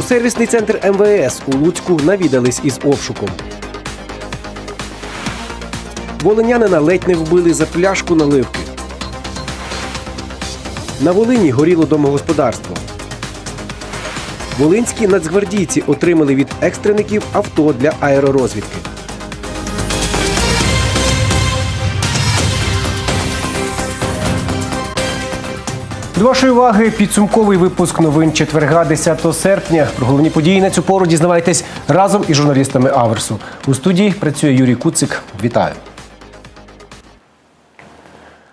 У сервісний центр МВС у Луцьку навідались із обшуком. Волинянина ледь не вбили за пляшку наливки. На Волині горіло домогосподарство. Волинські нацгвардійці отримали від екстреників авто для аеророзвідки. До вашої уваги підсумковий випуск новин четверга 10 серпня. Про головні події на цю пору дізнавайтесь разом із журналістами Аверсу. У студії працює Юрій Куцик. Вітаю.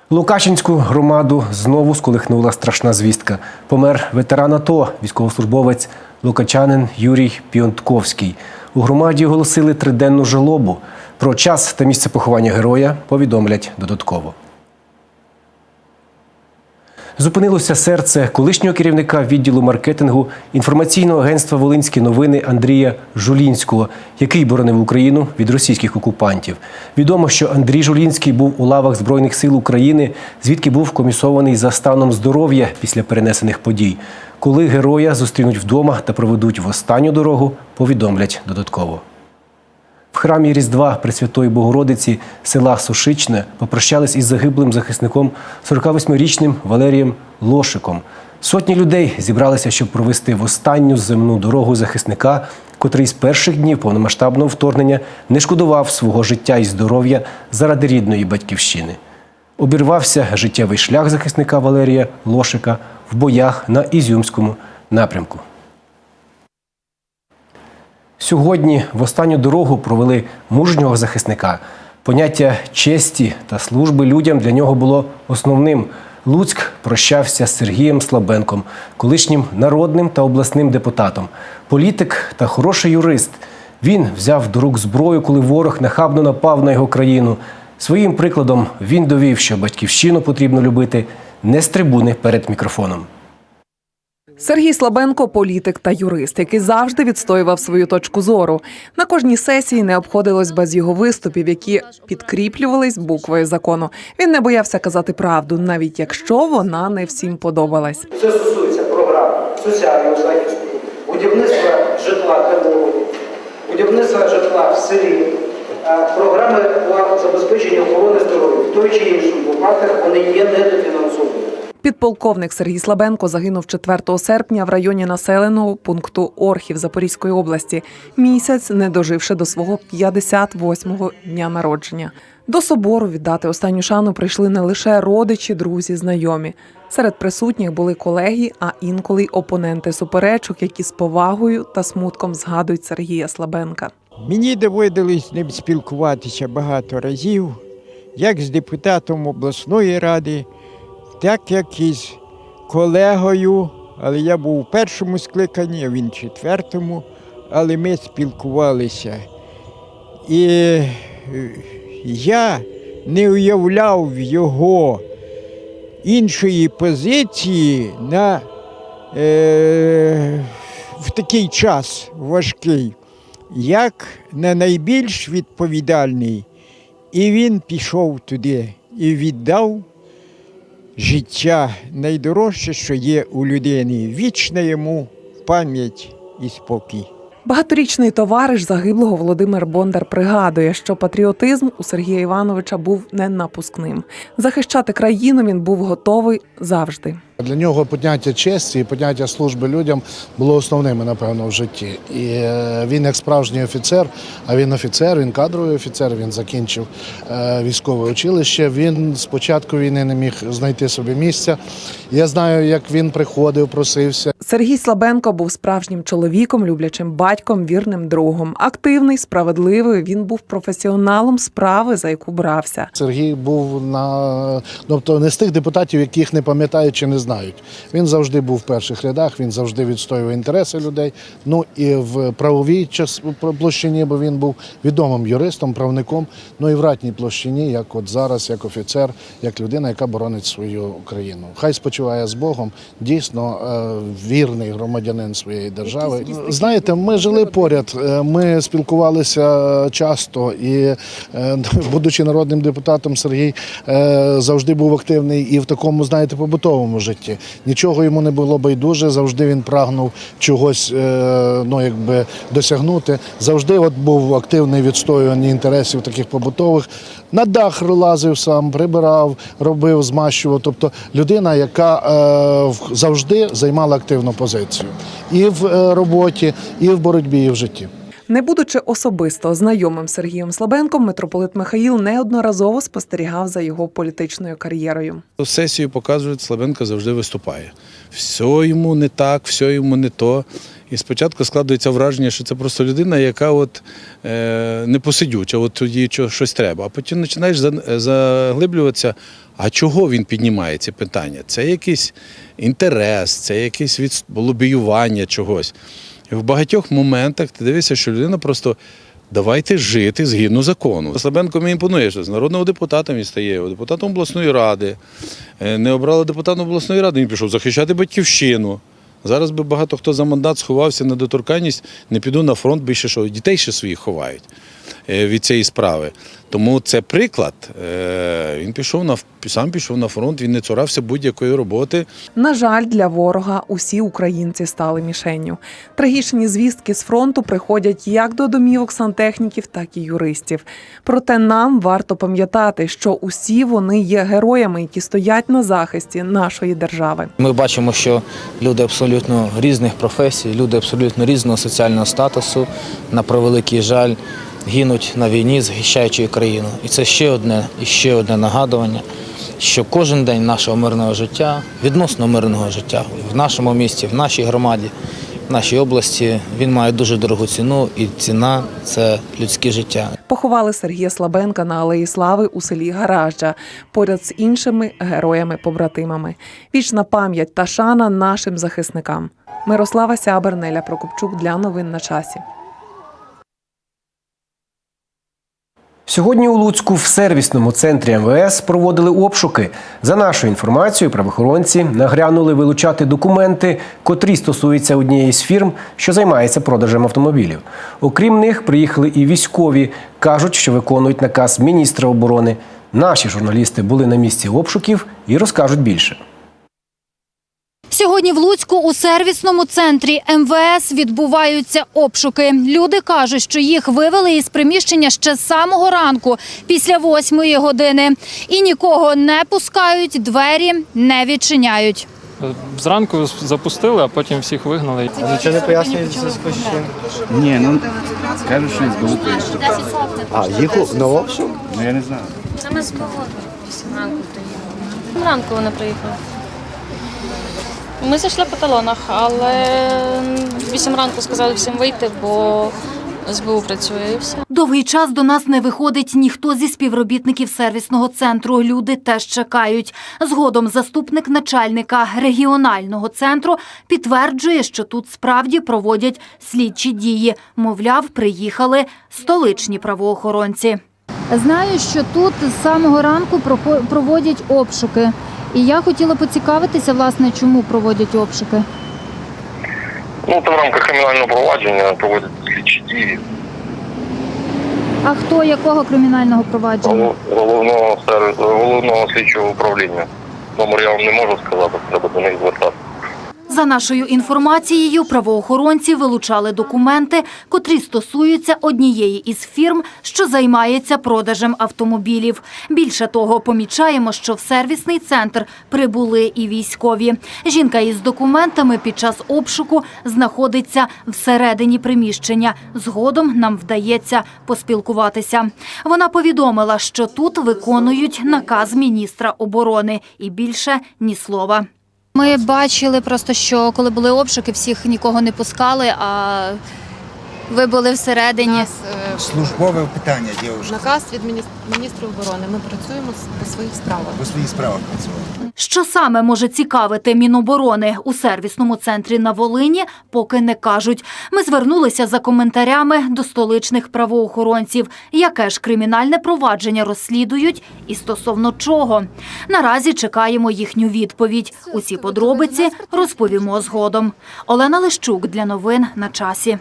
Лукашинську громаду знову сколихнула страшна звістка. Помер ветеран АТО, військовослужбовець лукачанин Юрій Піонтковський. У громаді оголосили триденну жалобу. Про час та місце поховання героя повідомлять додатково. Зупинилося серце колишнього керівника відділу маркетингу інформаційного агентства Волинські новини Андрія Жулінського, який боронив Україну від російських окупантів. Відомо, що Андрій Жулінський був у лавах Збройних сил України, звідки був комісований за станом здоров'я після перенесених подій. Коли героя зустрінуть вдома та проведуть в останню дорогу, повідомлять додатково. В храмі Різдва Пресвятої Богородиці села Сушичне попрощались із загиблим захисником 48-річним Валерієм Лошиком. Сотні людей зібралися, щоб провести в останню земну дорогу захисника, котрий з перших днів повномасштабного вторгнення не шкодував свого життя і здоров'я заради рідної батьківщини. Обірвався життєвий шлях захисника Валерія Лошика в боях на Ізюмському напрямку. Сьогодні в останню дорогу провели мужнього захисника. Поняття честі та служби людям для нього було основним. Луцьк прощався з Сергієм Слабенком, колишнім народним та обласним депутатом, політик та хороший юрист. Він взяв до рук зброю, коли ворог нахабно напав на його країну. Своїм прикладом він довів, що батьківщину потрібно любити не з трибуни перед мікрофоном. Сергій Слабенко політик та юрист, який завжди відстоював свою точку зору. На кожній сесії не обходилось без його виступів, які підкріплювались буквою закону. Він не боявся казати правду, навіть якщо вона не всім подобалась. Це стосується програм соціального захисту, будівництва житла для будівництва житла в селі, е, програми по забезпеченню охорони здоров'я. В той чи іншому випадках вони є недофінансовані. Підполковник Сергій Слабенко загинув 4 серпня в районі населеного пункту Орхів Запорізької області, місяць не доживши до свого 58-го дня народження. До собору віддати останню шану прийшли не лише родичі, друзі, знайомі. Серед присутніх були колеги, а інколи й опоненти суперечок, які з повагою та смутком згадують Сергія Слабенка. Мені доводилось з ним спілкуватися багато разів, як з депутатом обласної ради, так як і з колегою, але я був у першому скликанні, а він четвертому, але ми спілкувалися. І е, я не уявляв його іншої позиції на, е, в такий час важкий як на найбільш відповідальний. І він пішов туди і віддав життя найдорожче, що є у людини. Вічна йому пам'ять і спокій. Багаторічний товариш загиблого Володимир Бондар пригадує, що патріотизм у Сергія Івановича був не напускним. Захищати країну він був готовий завжди. Для нього поняття честі і поняття служби людям було основними, напевно, в житті. І е, він, як справжній офіцер, а він офіцер, він кадровий офіцер, він закінчив е, військове училище. Він з початку війни не міг знайти собі місця. Я знаю, як він приходив, просився. Сергій Слабенко був справжнім чоловіком, люблячим батьком, вірним другом. Активний, справедливий. Він був професіоналом справи, за яку брався. Сергій був на тобто не з тих депутатів, яких не пам'ятають чи не знають. Він завжди був в перших рядах, він завжди відстоював інтереси людей. Ну і в правовій час площині, бо він був відомим юристом, правником. Ну і в ратній площині, як от зараз, як офіцер, як людина, яка боронить свою країну. Хай спочиває з Богом. Дійсно е, вірний громадянин своєї держави. Знаєте, ми жили поряд, е, ми спілкувалися часто, і е, будучи народним депутатом, Сергій завжди був активний і в такому, знаєте, побутовому житті. Житті. Нічого йому не було байдуже, завжди він прагнув чогось е, ну, якби, досягнути. Завжди от був активний відстоювання інтересів таких побутових. На дах лазив сам, прибирав, робив, змащував. Тобто людина, яка е, завжди займала активну позицію і в е, роботі, і в боротьбі, і в житті. Не будучи особисто знайомим Сергієм Слабенком, митрополит Михаїл неодноразово спостерігав за його політичною кар'єрою. Сесію показують, Слабенко завжди виступає. Все йому не так, все йому не то. І спочатку складається враження, що це просто людина, яка от, е, не посидюча, от тоді щось треба. А потім починаєш заглиблюватися, а чого він піднімає ці питання? Це якийсь інтерес, це якесь від... лобіювання чогось. В багатьох моментах ти дивишся, що людина просто давайте жити згідно закону. Слабенко мені імпонує, що з народного депутата він стає, депутатом обласної ради. Е, Не обрали депутата обласної ради, він пішов захищати батьківщину. Зараз би багато хто за мандат сховався на доторканність, не піду на фронт, більше що дітей ще своїх ховають від цієї справи. Тому це приклад. Е, Він пішов на сам пішов на фронт, він не цурався будь-якої роботи. На жаль, для ворога усі українці стали мішенню. Трагічні звістки з фронту приходять як до домівок сантехніків, так і юристів. Проте нам варто пам'ятати, що усі вони є героями, які стоять на захисті нашої держави. Ми бачимо, що люди абсолютно різних професій, люди абсолютно різного соціального статусу, на превеликий жаль, гинуть на війні, захищаючи країну. І це ще одне і ще одне нагадування, що кожен день нашого мирного життя, відносно мирного життя в нашому місті, в нашій громаді, в нашій області, він має дуже дорогу ціну, і ціна це людське життя. Поховали Сергія Слабенка на Алеї Слави у селі Гаражджа поряд з іншими героями-побратимами. Вічна пам'ять та шана нашим захисникам. Мирослава Сябер, Неля Прокопчук для новин на часі. Сьогодні у Луцьку в сервісному центрі МВС проводили обшуки. За нашою інформацією, правоохоронці нагрянули вилучати документи, котрі стосуються однієї з фірм, що займається продажем автомобілів. Окрім них, приїхали і військові. кажуть, що виконують наказ міністра оборони. Наші журналісти були на місці обшуків і розкажуть більше. Сьогодні в Луцьку у сервісному центрі МВС відбуваються обшуки. Люди кажуть, що їх вивели із приміщення ще з самого ранку, після восьмої години, і нікого не пускають, двері не відчиняють. Зранку запустили, а потім всіх вигнали. Нічого не пояснюють зв'язку з чим? Ні, ну кажуть, що СБУ прийшло. А, їх на обшук? Ну я не знаю. Це ми з. Ранку приїхали. Ранку вони приїхали. Ми зайшли по талонах, але вісім ранку сказали всім вийти, бо СБУ працює і все. Довгий час до нас не виходить ніхто зі співробітників сервісного центру. Люди теж чекають. Згодом заступник начальника регіонального центру підтверджує, що тут справді проводять слідчі дії. Мовляв, приїхали столичні правоохоронці. Знаю, що тут з самого ранку проводять обшуки. І я хотіла поцікавитися, власне, чому проводять обшуки. Ну, то в рамках кримінального провадження проводять слідчі дії А хто якого кримінального провадження? Головного головного слідчого управління. Номер я вам не можу сказати, треба до них звертатися. За нашою інформацією, правоохоронці вилучали документи, котрі стосуються однієї із фірм, що займається продажем автомобілів. Більше того, помічаємо, що в сервісний центр прибули і військові. Жінка із документами під час обшуку знаходиться всередині приміщення. Згодом нам вдається поспілкуватися. Вона повідомила, що тут виконують наказ міністра оборони і більше ні слова. Ми бачили просто, що коли були обшуки, всіх нікого не пускали, а ви були всередині. Службове питання, дівчина. Наказ від міністра оборони. Ми працюємо по своїх справах. По своїх справах працювати. Що саме може цікавити Міноборони у сервісному центрі на Волині, поки не кажуть. Ми звернулися за коментарями до столичних правоохоронців, яке ж кримінальне провадження розслідують і стосовно чого. Наразі чекаємо їхню відповідь. Усі подробиці розповімо згодом. Олена Лищук для новин на часі.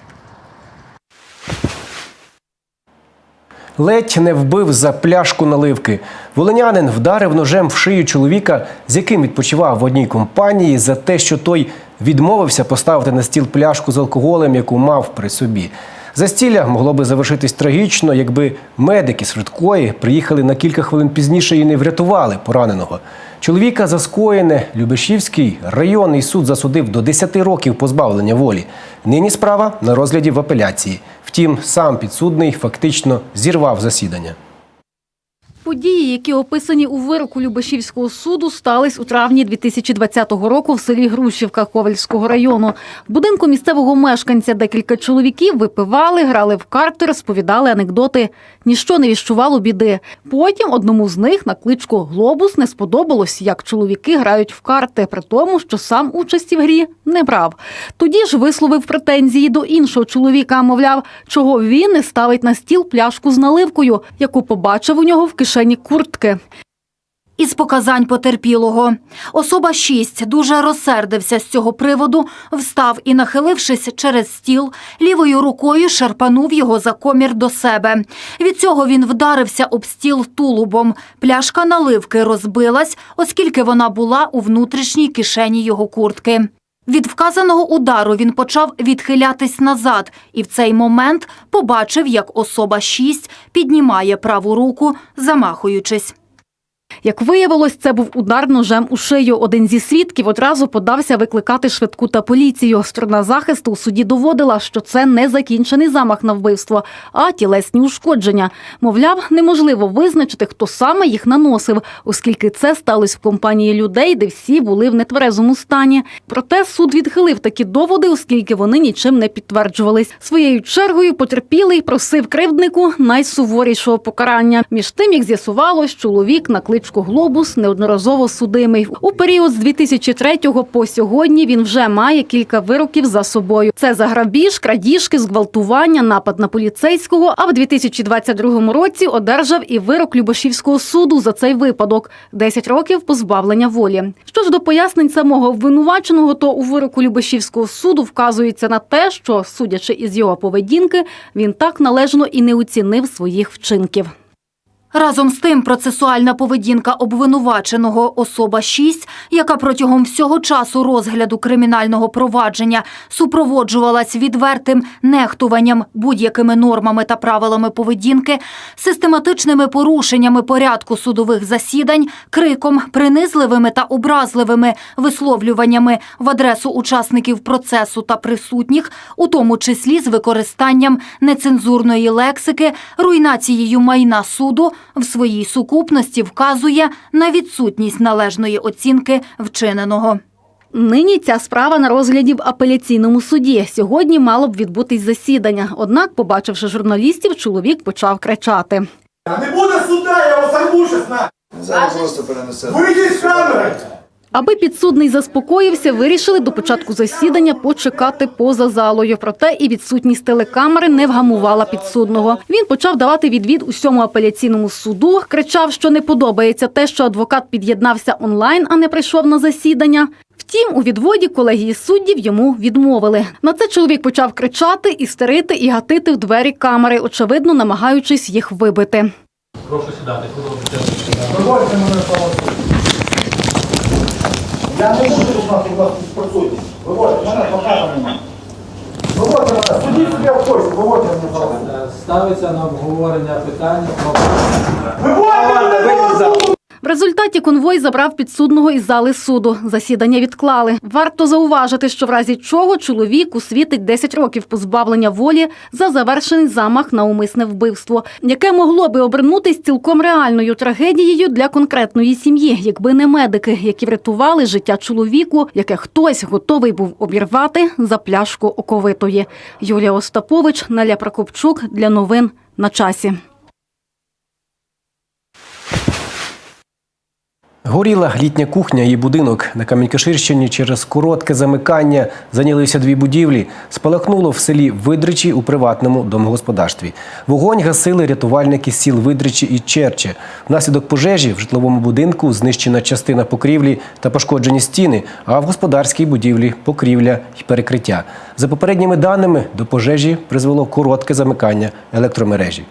Ледь не вбив за пляшку наливки. Волинянин вдарив ножем в шию чоловіка, з яким відпочивав в одній компанії, за те, що той відмовився поставити на стіл пляшку з алкоголем, яку мав при собі. Застілля могло би завершитись трагічно, якби медики з швидкої приїхали на кілька хвилин пізніше і не врятували пораненого. Чоловіка за скоєне Любешівський районний суд засудив до 10 років позбавлення волі. Нині справа на розгляді в апеляції. Втім, сам підсудний фактично зірвав засідання. Події, які описані у вироку Любашівського суду, стались у травні 2020 року в селі Грушівка Ковальського району. Будинку місцевого мешканця декілька чоловіків випивали, грали в карти, розповідали анекдоти. Ніщо не віщувало біди. Потім одному з них на кличку Глобус не сподобалось, як чоловіки грають в карти, при тому, що сам участі в грі не брав. Тоді ж висловив претензії до іншого чоловіка, мовляв, чого він не ставить на стіл пляшку з наливкою, яку побачив у нього в кишені куртки. Із показань потерпілого. Особа 6 дуже розсердився з цього приводу, встав і, нахилившись через стіл, лівою рукою шарпанув його за комір до себе. Від цього він вдарився об стіл тулубом. Пляшка наливки розбилась, оскільки вона була у внутрішній кишені його куртки. Від вказаного удару він почав відхилятись назад і в цей момент побачив, як особа 6 піднімає праву руку, замахуючись. Як виявилось, це був удар ножем у шию. Один зі свідків одразу подався викликати швидку та поліцію. Сторона захисту у суді доводила, що це не закінчений замах на вбивство, а тілесні ушкодження. Мовляв, неможливо визначити, хто саме їх наносив, оскільки це сталося в компанії людей, де всі були в нетверезому стані. Проте суд відхилив такі доводи, оскільки вони нічим не підтверджувались. Своєю чергою потерпілий просив кривднику найсуворішого покарання. Між тим, як з'ясувалось, чоловік на кличку Глобус неодноразово судимий. У період з 2003 по сьогодні він вже має кілька вироків за собою. Це за грабіж, крадіжки, зґвалтування, напад на поліцейського. А в 2022 році одержав і вирок Любашівського суду за цей випадок 10 років позбавлення волі. Що ж до пояснень самого обвинуваченого, то у вироку Любашівського суду вказується на те, що, судячи із його поведінки, він так належно і не оцінив своїх вчинків. Разом з тим, процесуальна поведінка обвинуваченого особа 6, яка протягом всього часу розгляду кримінального провадження супроводжувалась відвертим нехтуванням будь-якими нормами та правилами поведінки, систематичними порушеннями порядку судових засідань, криком, принизливими та образливими висловлюваннями в адресу учасників процесу та присутніх, у тому числі з використанням нецензурної лексики, руйнацією майна суду, в своїй сукупності вказує на відсутність належної оцінки вчиненого. Нині ця справа на розгляді в апеляційному суді. Сьогодні мало б відбутись засідання. Однак, побачивши журналістів, чоловік почав кричати. Не буде суда, я вас арбу на. Зараз просто перенесе. Вийдіть з камери! Аби підсудний заспокоївся, вирішили до початку засідання почекати поза залою. Проте і відсутність телекамери не вгамувала підсудного. Він почав давати відвід усьому апеляційному суду, кричав, що не подобається те, що адвокат під'єднався онлайн, а не прийшов на засідання. Втім, у відводі колегії суддів йому відмовили. На це чоловік почав кричати, істерити і гатити в двері камери, очевидно, намагаючись їх вибити. Виводьте мене палатку. Я не буду тут нас у вас присутні. Виводьте мене, адвоката. Виводьте мене, судіть собі в когось, виводьте мене палатку. Ставиться на обговорення питання про Виводьте мене, палатку! В результаті конвой забрав підсудного із зали суду. Засідання відклали. Варто зауважити, що в разі чого чоловіку світить 10 років позбавлення волі за завершений замах на умисне вбивство, яке могло би обернутись цілком реальною трагедією для конкретної сім'ї, якби не медики, які врятували життя чоловіку, яке хтось готовий був обірвати за пляшку оковитої. Юлія Остапович, Наля Прокопчук для новин на часі. Горіла літня кухня і будинок на Камінькаширщині через коротке замикання зайнялися дві будівлі. Спалахнуло в селі Видричі у приватному домогосподарстві. Вогонь гасили рятувальники сіл Видричі і Черче. Внаслідок пожежі в житловому будинку знищена частина покрівлі та пошкоджені стіни, а в господарській будівлі покрівля і перекриття. За попередніми даними, до пожежі призвело коротке замикання електромережі.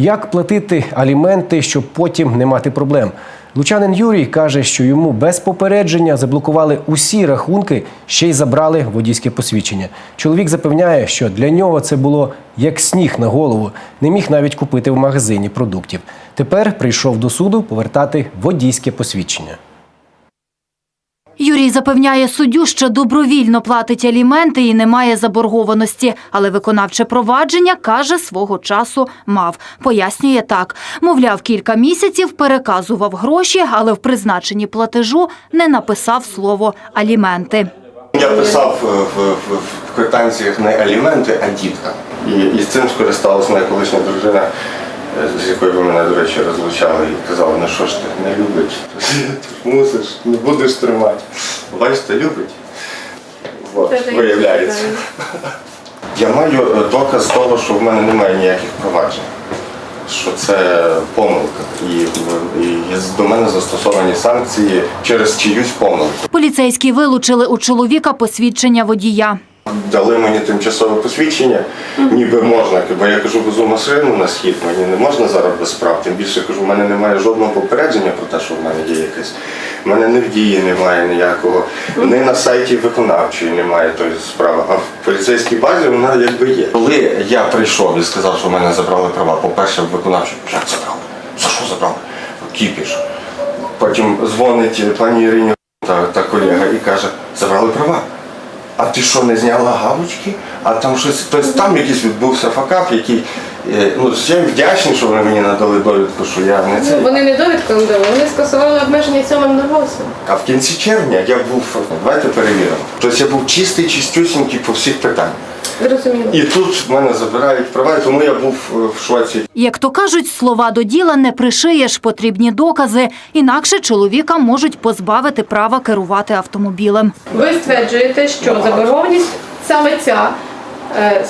Як платити аліменти, щоб потім не мати проблем? Лучанин Юрій каже, що йому без попередження заблокували усі рахунки, ще й забрали водійське посвідчення. Чоловік запевняє, що для нього це було як сніг на голову, не міг навіть купити в магазині продуктів. Тепер прийшов до суду повертати водійське посвідчення. Юрій запевняє суддю, що добровільно платить аліменти і не має заборгованості, але виконавче провадження, каже, свого часу мав. Пояснює так. Мовляв, кілька місяців переказував гроші, але в призначенні платежу не написав слово «аліменти». Я писав в, в, в, квитанціях не аліменти, а дітка. І, і з цим скористалася моя колишня дружина, з якою ви мене, до речі, розлучали і казала, ну що ж ти не любить, ти мусиш, не будеш тримати. Бачите, любить. От, виявляється. Я маю е, доказ того, що в мене немає ніяких проваджень. Що це помилка, і, і до мене застосовані санкції через чиюсь помилку. Поліцейські вилучили у чоловіка посвідчення водія. Дали мені тимчасове посвідчення, ніби можна, бо я кажу, везу машину на схід, мені не можна зараз без справ. Тим більше кажу, в мене немає жодного попередження про те, що в мене є якесь. В мене не в дії немає ніякого, не на сайті виконавчої немає тої справи, а в поліцейській базі вона якби є. Коли я прийшов і сказав, що в мене забрали права, по-перше, виконавчу, як забрали? За що забрали? Кіпіш. Потім дзвонить пані Ірині та, та колега і каже, забрали права. А ти що, не зняла галочки? А там щось, тобто там якийсь відбувся факап, який, е, ну, я їм вдячний, що вони мені надали довідку, що я не це. Вони не довідку не дали, вони скасували обмеження цьому на. А в кінці червня я був, давайте перевіримо. Тобто я був чистий, чистюсінький по всіх питаннях. Зрозуміло. І тут в мене забирають права, тому я був е, в Швеції. Як то кажуть, слова до діла не пришиєш, потрібні докази. Інакше чоловіка можуть позбавити права керувати автомобілем. Ви стверджуєте, що заборгованість саме ця,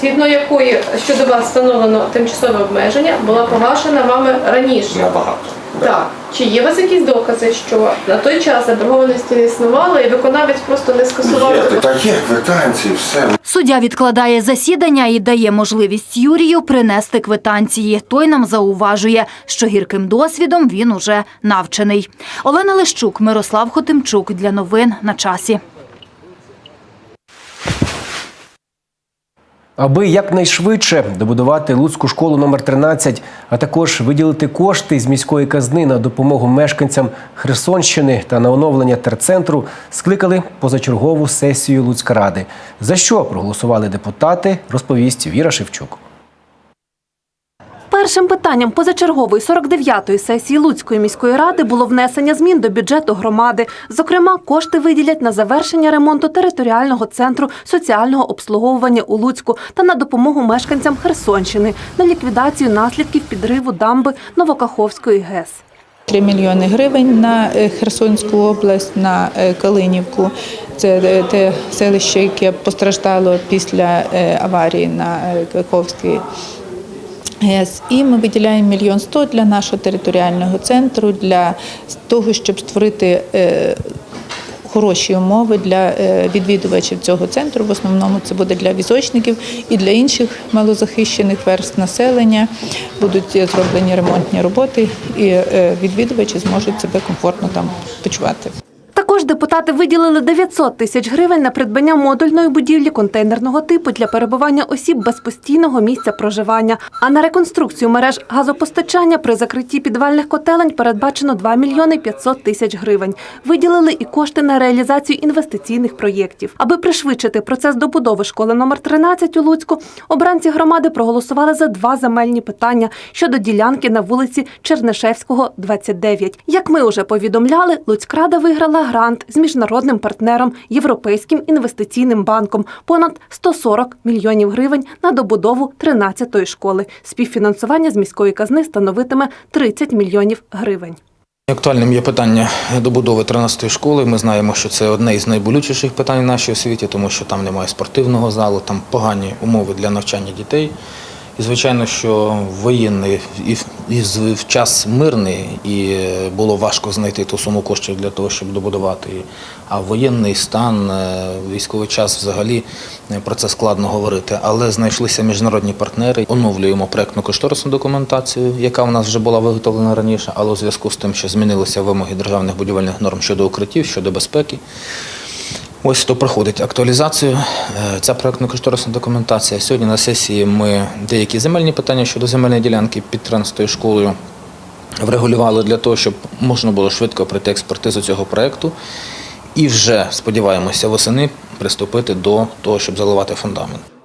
згідно якої щодо вас встановлено тимчасове обмеження, була погашена вами раніше. Набагато. Так. Чи є у вас якісь докази, що на той час заборгованості не існувало і виконавець просто не скасував? Є, так є, квитанції, все. Суддя відкладає засідання і дає можливість Юрію принести квитанції. Той нам зауважує, що гірким досвідом він уже навчений. Олена Лещук, Мирослав Хотимчук для новин на часі. Аби якнайшвидше добудувати Луцьку школу номер 13, а також виділити кошти з міської казни на допомогу мешканцям Херсонщини та на оновлення терцентру, скликали позачергову сесію Луцька ради. За що проголосували депутати, розповість Віра Шевчук. Першим питанням позачергової 49-ї сесії Луцької міської ради було внесення змін до бюджету громади. Зокрема, кошти виділять на завершення ремонту територіального центру соціального обслуговування у Луцьку та на допомогу мешканцям Херсонщини на ліквідацію наслідків підриву дамби Новокаховської ГЕС. 3 мільйони гривень на е, Херсонську область, на е, Калинівку. Це е, те селище, яке постраждало після аварії на Каховській ГЕС. І ми виділяємо мільйон сто для нашого територіального центру, для того, щоб створити е, хороші умови для е, відвідувачів цього центру. В основному це буде для візочників і для інших малозахищених верст населення. Будуть е, зроблені ремонтні роботи, і відвідувачі зможуть себе комфортно там почувати. Також депутати виділили 900 тисяч гривень на придбання модульної будівлі контейнерного типу для перебування осіб без постійного місця проживання. А на реконструкцію мереж газопостачання при закритті підвальних котелень передбачено 2 мільйони 500 тисяч гривень. Виділили і кошти на реалізацію інвестиційних проєктів. Аби пришвидшити процес добудови школи номер 13 у Луцьку, обранці громади проголосували за два земельні питання щодо ділянки на вулиці Чернишевського, 29. Як ми вже повідомляли, Луцькрада виграла грант з міжнародним партнером Європейським інвестиційним банком понад 140 мільйонів гривень на добудову 13-ї школи. Співфінансування з міської казни становитиме 30 мільйонів гривень. Актуальним є питання добудови 13-ї школи. Ми знаємо, що це одне із найболючіших питань в нашій освіті, тому що там немає спортивного залу, там погані умови для навчання дітей. І, звичайно, що воєнний і в час мирний, і е, було важко знайти ту суму коштів для того, щоб добудувати її. А воєнний стан, е, військовий час взагалі е, про це складно говорити. Але знайшлися міжнародні партнери. Оновлюємо проектну кошторисну документацію, яка в нас вже була виготовлена раніше, але у зв'язку з тим, що змінилися вимоги державних будівельних норм щодо укриттів, щодо безпеки. Ось то проходить актуалізацію. Е, Ця проектно-кошторисна документація. Сьогодні на сесії ми деякі земельні питання щодо земельної ділянки під 13 школою врегулювали для того, щоб можна було швидко пройти експертизу цього проекту. І вже сподіваємося восени приступити до того, щоб заливати фундамент.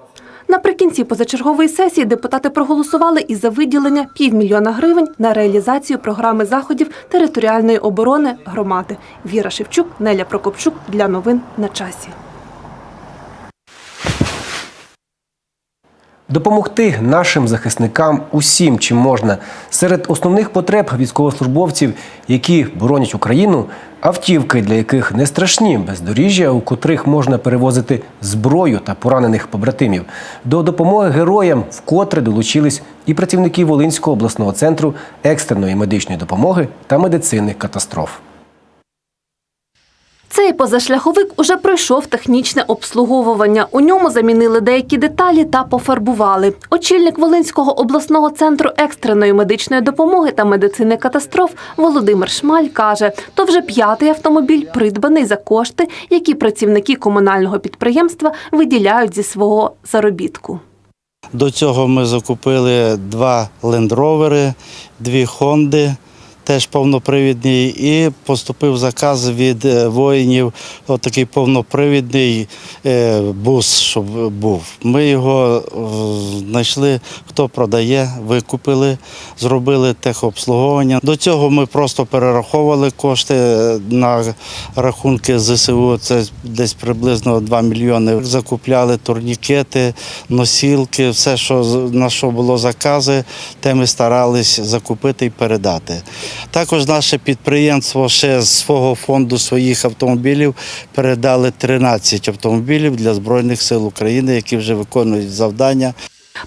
Наприкінці позачергової сесії депутати проголосували і за виділення півмільйона гривень на реалізацію програми заходів територіальної оборони громади. Віра Шевчук, Неля Прокопчук для новин на часі. Допомогти нашим захисникам усім, чим можна. Серед основних потреб військовослужбовців, які боронять Україну, автівки, для яких не страшні бездоріжжя, у котрих можна перевозити зброю та поранених побратимів. До допомоги героям вкотре долучились і працівники Волинського обласного центру екстреної медичної допомоги та медицини катастроф. Цей позашляховик уже пройшов технічне обслуговування. У ньому замінили деякі деталі та пофарбували. Очільник Волинського обласного центру екстреної медичної допомоги та медицини катастроф Володимир Шмаль каже, то вже п'ятий автомобіль придбаний за кошти, які працівники комунального підприємства виділяють зі свого заробітку. До цього ми закупили два лендровери, дві Хонди, теж повнопривідні, і поступив заказ від е, воїнів, отакий повнопривідний е, бус, щоб був. Ми його е, знайшли, хто продає, викупили, зробили техобслуговування. До цього ми просто перераховували кошти на рахунки ЗСУ. Це десь приблизно 2 мільйони. Закупляли турнікети, носілки, все, що на що було закази, те ми старались закупити і передати. Також наше підприємство ще з свого фонду своїх автомобілів передали 13 автомобілів для Збройних сил України, які вже виконують завдання.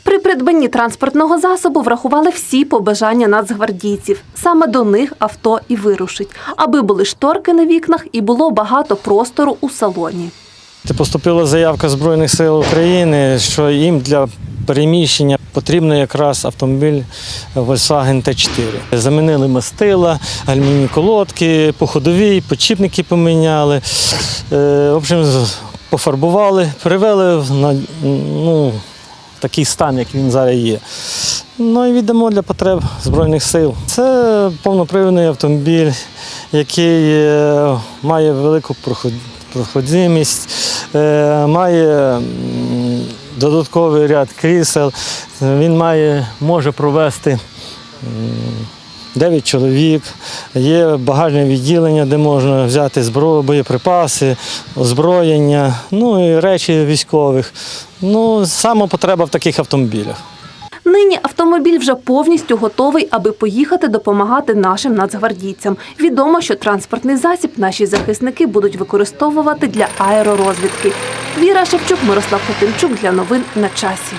При придбанні транспортного засобу врахували всі побажання нацгвардійців. Саме до них авто і вирушить, аби були шторки на вікнах і було багато простору у салоні. Поступила заявка Збройних сил України, що їм для переміщення потрібно якраз автомобіль Volkswagen T4. Замінили мастила, гальмівні колодки, по почіпники поміняли. Е, В общем, пофарбували, привели на ну, такий стан, як він зараз є. Ну і віддамо для потреб Збройних сил. Це повнопривідний автомобіль, який е, має велику проход- проходимість, має додатковий ряд крісел. Він має, може провести 9 чоловік, є багажне відділення, де можна взяти зброю, боєприпаси, озброєння, ну і речі військових. Ну, саме потреба в таких автомобілях. Нині автомобіль вже повністю готовий, аби поїхати допомагати нашим нацгвардійцям. Відомо, що транспортний засіб наші захисники будуть використовувати для аеророзвідки. Віра Шевчук, Мирослав Хотимчук для новин на часі.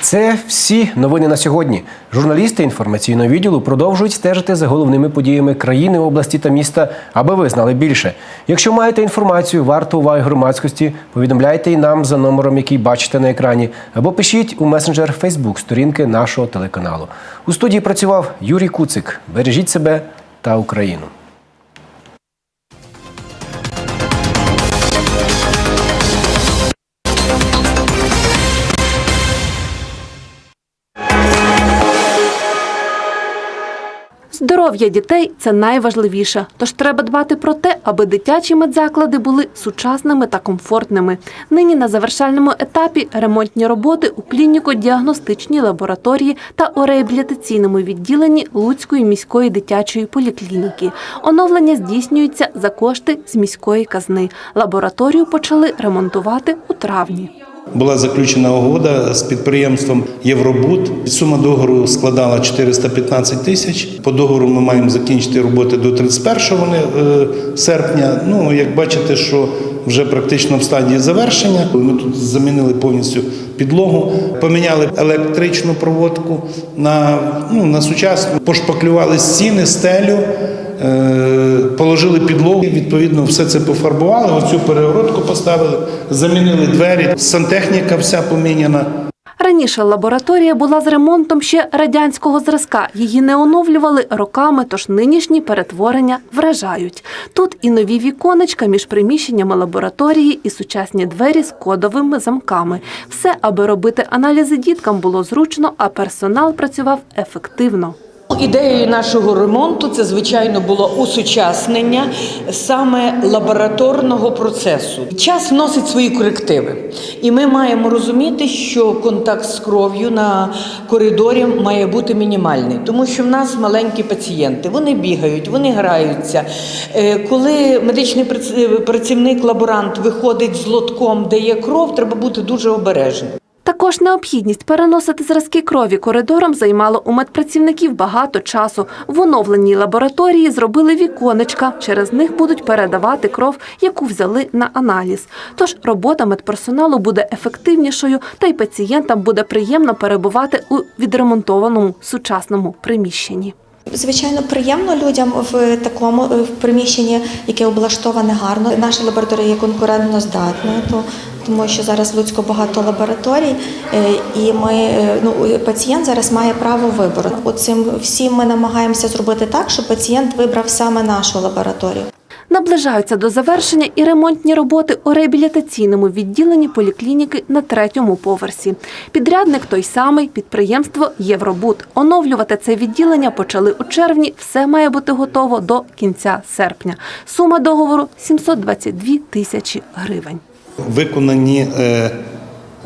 Це всі новини на сьогодні. Журналісти інформаційного відділу продовжують стежити за головними подіями країни, області та міста, аби ви знали більше. Якщо маєте інформацію, варту уваги громадськості, повідомляйте і нам за номером, який бачите на екрані, або пишіть у месенджер Facebook сторінки нашого телеканалу. У студії працював Юрій Куцик. Бережіть себе та Україну. Здоров'я дітей це найважливіше. Тож треба дбати про те, аби дитячі медзаклади були сучасними та комфортними. Нині на завершальному етапі ремонтні роботи у клініко-діагностичній лабораторії та у реабілітаційному відділенні Луцької міської дитячої поліклініки. Оновлення здійснюється за кошти з міської казни. Лабораторію почали ремонтувати у травні. Була заключена угода з підприємством Євробуд. Сума договору складала 415 тисяч. По договору ми маємо закінчити роботи до 31 вони, е, серпня. Ну, як бачите, що вже практично в стадії завершення. Ми тут замінили повністю підлогу, поміняли електричну проводку на, ну, на сучасну, пошпаклювали стіни, стелю. Е, Положили підлогу, відповідно, все це пофарбували, оцю перегородку поставили, замінили двері, сантехніка вся поміняна. Раніше лабораторія була з ремонтом ще радянського зразка. Її не оновлювали роками, тож нинішні перетворення вражають. Тут і нові віконечка між приміщеннями лабораторії, і сучасні двері з кодовими замками. Все, аби робити аналізи діткам було зручно, а персонал працював ефективно. Ідеєю нашого ремонту це звичайно було усучаснення саме лабораторного процесу. Час вносить свої корективи, і ми маємо розуміти, що контакт з кров'ю на коридорі має бути мінімальний, тому що в нас маленькі пацієнти, вони бігають, вони граються. Е, Коли медичний працівник лаборант виходить з лотком, де є кров, треба бути дуже обережним. Також необхідність переносити зразки крові коридором займало у медпрацівників багато часу. В оновленій лабораторії зробили віконечка. Через них будуть передавати кров, яку взяли на аналіз. Тож робота медперсоналу буде ефективнішою, та й пацієнтам буде приємно перебувати у відремонтованому сучасному приміщенні. Звичайно, приємно людям в такому в приміщенні, яке облаштоване гарно. Наша лабораторія є конкурентно здатною, то тому що зараз в Луцьку багато лабораторій, е, і ми е, ну пацієнт зараз має право вибору. Оцим всім ми намагаємося зробити так, щоб пацієнт вибрав саме нашу лабораторію. Наближаються до завершення і ремонтні роботи у реабілітаційному відділенні поліклініки на третьому поверсі. Підрядник той самий підприємство Євробуд. Оновлювати це відділення почали у червні. Все має бути готово до кінця серпня. Сума договору 722 тисячі гривень. Виконані е,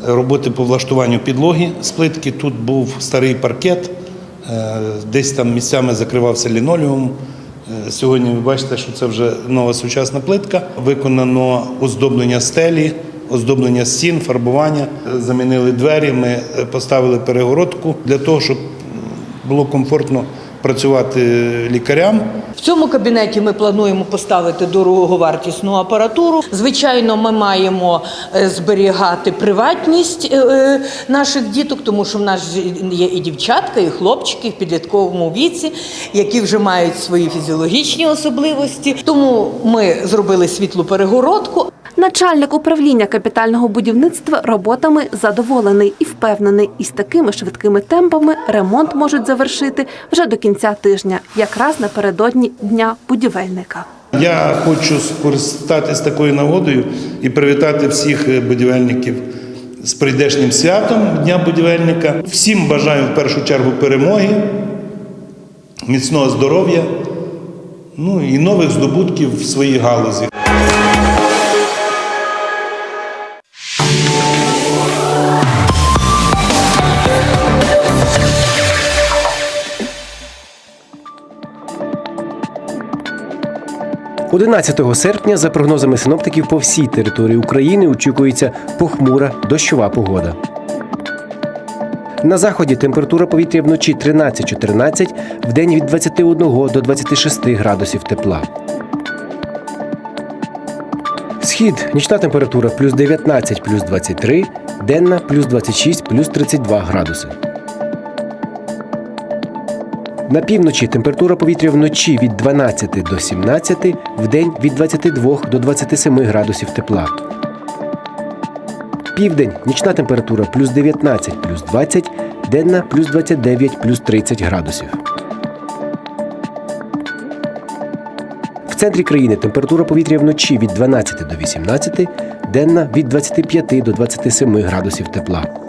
роботи по влаштуванню підлоги з плитки. Тут був старий паркет, е, десь там місцями закривався лінолеум. Сьогодні ви бачите, що це вже нова сучасна плитка. Виконано оздоблення стелі, оздоблення стін, фарбування. Замінили двері. Ми поставили перегородку для того, щоб було комфортно працювати лікарям. Цьому кабінеті ми плануємо поставити дороговартісну апаратуру. Звичайно, ми маємо е, зберігати приватність е, е, наших діток, тому що в нас є і дівчатка, і хлопчики в підлітковому віці, які вже мають свої фізіологічні особливості. Тому ми зробили світлу перегородку. Начальник управління капітального будівництва роботами задоволений і впевнений, із такими швидкими темпами ремонт можуть завершити вже до кінця тижня, якраз напередодні дня будівельника. Я хочу скористатися такою нагодою і привітати всіх е, будівельників з прийдешнім святом Дня будівельника. Всім бажаю в першу чергу перемоги, міцного здоров'я, ну і нових здобутків в своїй галузі. – 11 серпня, за прогнозами синоптиків, по всій території України очікується похмура дощова погода. На заході температура повітря вночі 13-14, вдень від 21 до 26 градусів тепла. Схід нічна температура плюс 19, плюс 23, денна плюс 26, плюс 32 градуси. На півночі температура повітря вночі від 12 до 17, вдень від 22 до 27 градусів тепла. Південь нічна температура плюс 19, плюс 20, денна плюс 29, плюс 30 градусів. В центрі країни температура повітря вночі від 12 до 18, денна від 25 до 27 градусів тепла.